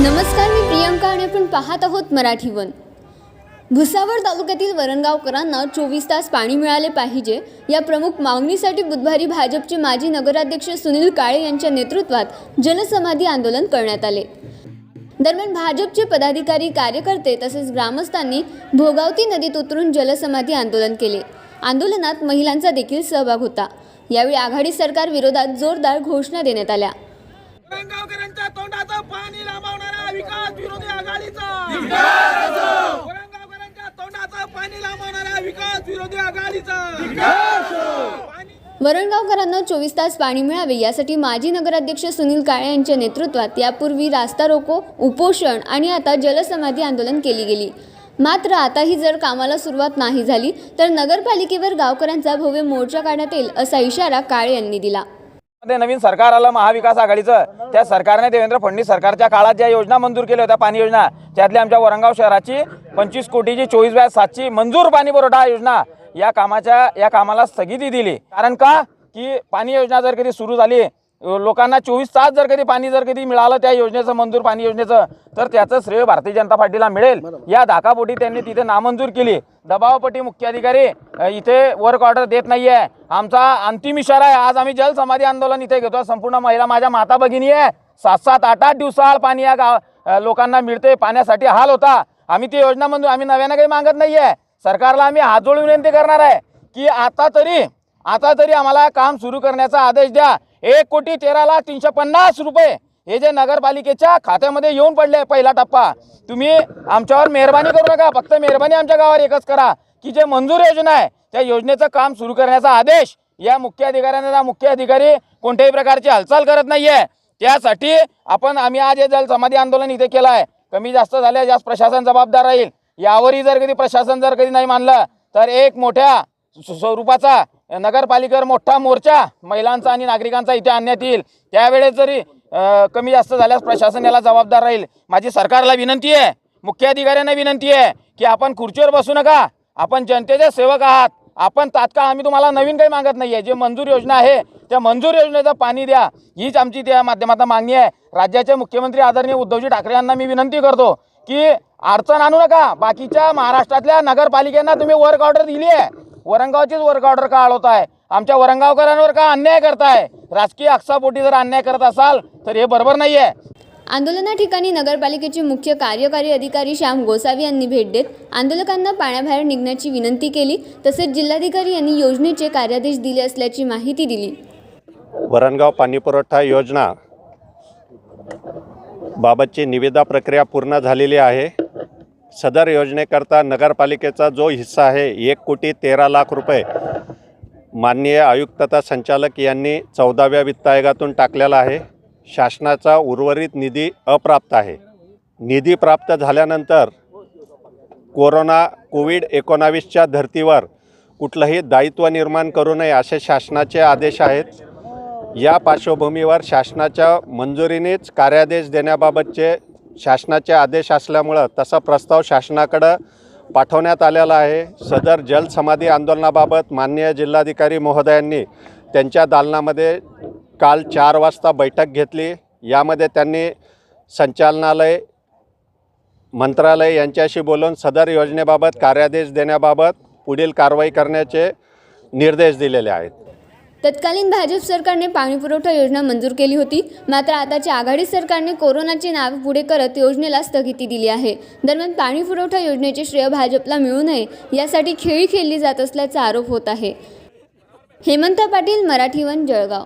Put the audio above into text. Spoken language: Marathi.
नमस्कार मी प्रियंका आणि आपण पाहत आहोत मराठी वन. भुसावळ तालुक्यातील वरणगावकरांना चोवीस तास पाणी मिळाले पाहिजे. या प्रमुख मागणीसाठी बुधवारी भाजपचे माजी नगराध्यक्ष सुनील काळे यांच्या नेतृत्वात जलसमाधी आंदोलन करण्यात आले. दरम्यान भाजपचे पदाधिकारी कार्यकर्ते तसेच ग्रामस्थांनी भोगावती नदीत उतरून जलसमाधी आंदोलन केले. आंदोलनात महिलांचा देखील सहभाग होता. यावेळी आघाडी सरकार विरोधात जोरदार घोषणा देण्यात आल्या वरंगावकरांच्या तोंडाचं पाणी लांबवणारा विकास विरोधी आघाडीचा. वरंगावकरांच्या तोंडाचा पाणी लांबवणारा विकास विरोधी आघाडीचा. वरणगावकरांना चोवीस तास पाणी मिळावे यासाठी माजी नगराध्यक्ष सुनील काळे यांच्या नेतृत्वात यापूर्वी रास्ता रोको उपोषण आणि आता जलसमाधी आंदोलन केली गेली. मात्र आताही जर कामाला सुरुवात नाही झाली तर नगरपालिकेवर गावकऱ्यांचा भव्य मोर्चा काढण्यात येईल असा इशारा काळे यांनी दिला. मध्ये नवीन सरकार आलं महाविकास आघाडीचं. त्या सरकारने देवेंद्र फडणवीस सरकारच्या काळात ज्या योजना मंजूर केल्या होत्या पाणी योजना त्यातल्या आमच्या वरंगाव शहराची पंचवीस कोटीची चोवीस बाय सातची मंजूर पाणी पुरवठा योजना या कामाच्या या कामाला स्थगिती दिली. कारण का? की पाणी योजना जर कधी सुरू झाली लोकांना चोवीस तास जर कधी पाणी जर कधी मिळालं त्या योजनेचं मंजूर पाणी योजनेचं तर त्याचं श्रेय भारतीय जनता पार्टीला मिळेल. या धाकापोटी त्यांनी तिथे नामंजूर केली. दबावपटी मुख्याधिकारी इथे वर्क ऑर्डर देत नाहीये. आमचा अंतिम इशारा आहे आज आम्ही जल समाधी आंदोलन इथे घेतो संपूर्ण महिला माझ्या माता भगिनी आहे. सात सात आठ आठ दिवसाआड पाणी या गाव लोकांना मिळते पाण्यासाठी हाल होता. आम्ही ती योजना मंजूर आम्ही नव्यानं काही मागत नाहीये. सरकारला आम्ही हात जोडून विनंती करणार आहे की आता तरी आता तरी आम्हाला काम सुरू करण्याचा आदेश द्या. एक कोटी तेरा लाख तीनशे पन्नास रुपये हे जे नगरपालिकेच्या खात्यामध्ये येऊन पडले पहिला टप्पा. तुम्ही आमच्यावर मेहरबानी करू नका. फक्त मेहरबानी आमच्या गावावर एकच करा. की जे मंजूर योजना आहे त्या योजनेचं काम सुरू करण्याचा आदेश या मुख्य अधिकाऱ्यांना मुख्य अधिकारी कोणत्याही प्रकारची हालचाल करत नाहीये. त्यासाठी आपण आम्ही आज हे जलसमाधी आंदोलन इथे केलं आहे. कमी जास्त झाले जास्त प्रशासन जबाबदार राहील. यावरही जर कधी प्रशासन जर कधी नाही मानलं तर एक मोठ्या स्वरूपाचा नगरपालिकेवर मोठा मोर्चा महिलांचा आणि नागरिकांचा इथे आणण्यात येईल. त्यावेळेस जरी कमी जास्त झाल्यास प्रशासन याला जबाबदार राहील. माझी सरकारला विनंती आहे मुख्य अधिकाऱ्यांना विनंती आहे की आपण खुर्चीवर बसू नका. आपण जनतेचे सेवक आहात. आपण तात्काळ आम्ही तुम्हाला नवीन काही मागत नाही आहे जे मंजूर योजना आहे त्या मंजूर योजनेचं पाणी द्या. हीच आमची त्या माध्यमातून मागणी आहे. राज्याचे मुख्यमंत्री आदरणीय उद्धवजी ठाकरे यांना मी विनंती करतो की अडचण आणू नका. बाकीच्या महाराष्ट्रातल्या नगरपालिकांना तुम्ही वर्क ऑर्डर दिली आहे वरंगावचीच वर्क ऑर्डर का आळवताय? आमच्या वरंगावकरांवर का अन्याय करताय? राजकीय अक्षापोटी जर अन्याय करत असाल तर हे बरोबर नाही आहे आंदोलना ठिकाणी नगरपालिकेचे मुख्य कार्यकारी अधिकारी श्याम गोसावी यांनी भेट देत आंदोलकांना पाण्याबाहेर निघण्याची विनंती केली तसेच जिल्हाधिकारी यांनी योजनेचे कार्यादेश दिले असल्याची माहिती दिली. वरणगाव पाणीपुरवठा योजना बाबतची निविदा प्रक्रिया पूर्ण झालेली आहे. सदर योजनेकरता नगरपालिकेचा जो हिस्सा आहे एक कोटी तेरा लाख रुपये माननीय आयुक्त तथा संचालक यांनी चौदाव्या वित्त आयोगातून टाकलेला आहे. शासनाचा उर्वरित निधी अप्राप्त आहे. निधी प्राप्त झाल्यानंतर कोरोना कोविड एकोणावीसच्या धर्तीवर कुठलंही दायित्व निर्माण करू नये असे शासनाचे आदेश आहेत. या पार्श्वभूमीवर शासनाच्या मंजुरीनेच कार्यादेश देण्याबाबतचे शासनाचे आदेश असल्यामुळं तसा प्रस्ताव शासनाकडं पाठवण्यात आलेला आहे. सदर जलसमाधी आंदोलनाबाबत माननीय जिल्हाधिकारी महोदयांनी त्यांच्या दालनामध्ये काल चार वाजता बैठक घेतली. यामध्ये त्यांनी संचालनालय मंत्रालय यांच्याशी बोलून सदर योजनेबाबत कार्यादेश देण्याबाबत पुढील कारवाई करण्याचे निर्देश दिलेले आहेत. तत्कालीन भाजप सरकारने पाणीपुरवठा योजना मंजूर केली होती. मात्र आताच्या आघाडी सरकारने कोरोनाचे नाव पुढे करत योजनेला स्थगिती दिली आहे. दरम्यान पाणीपुरवठा योजनेचे श्रेय भाजपला मिळू नये यासाठी खेळी खेळली जात असल्याचा आरोप होत आहे. हेमंत पाटील मराठी वन जळगाव.